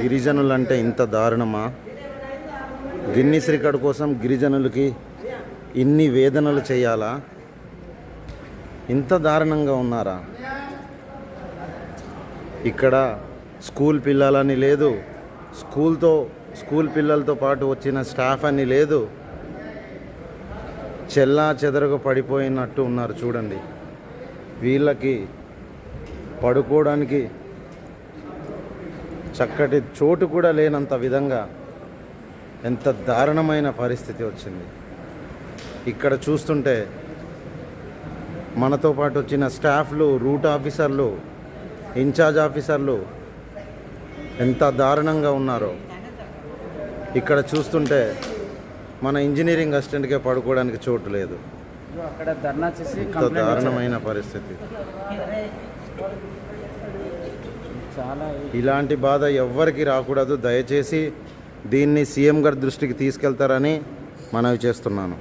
గిరిజనులు అంటే ఇంత దారుణమా? గిన్ని రికార్డు కోసం గిరిజనులకి ఇన్ని వేదనలు చేయాలా? ఇంత దారుణంగా ఉన్నారా? ఇక్కడ స్కూల్ పిల్లలని లేదు. స్కూల్తో స్కూల్ పిల్లలతో పాటు వచ్చిన స్టాఫ్ అని లేదు. చెల్లా చెదరగా పడిపోయినట్టు ఉన్నారు చూడండి. వీళ్ళకి పడుకోవడానికి చక్కటి చోటు కూడా లేనంత విధంగా ఎంత దారుణమైన పరిస్థితి వచ్చింది. ఇక్కడ చూస్తుంటే మనతో పాటు వచ్చిన స్టాఫ్లు రూట్ ఆఫీసర్లు ఇన్ఛార్జ్ ఆఫీసర్లు ఎంత దారుణంగా ఉన్నారో. ఇక్కడ చూస్తుంటే మన ఇంజనీరింగ్ అసిస్టెంట్కే పడుకోవడానికి చోటు లేదు. అక్కడ ధర్నా చేసి ఎంత కంప్లైంట్ దారుణమైన పరిస్థితి. చాలా ఇలాంటి బాధ ఎవ్వరికి రాకూడదు. దయచేసి దీన్ని సీఎం గారి దృష్టికి తీసుకెళ్తారని మనవి చేస్తున్నాను.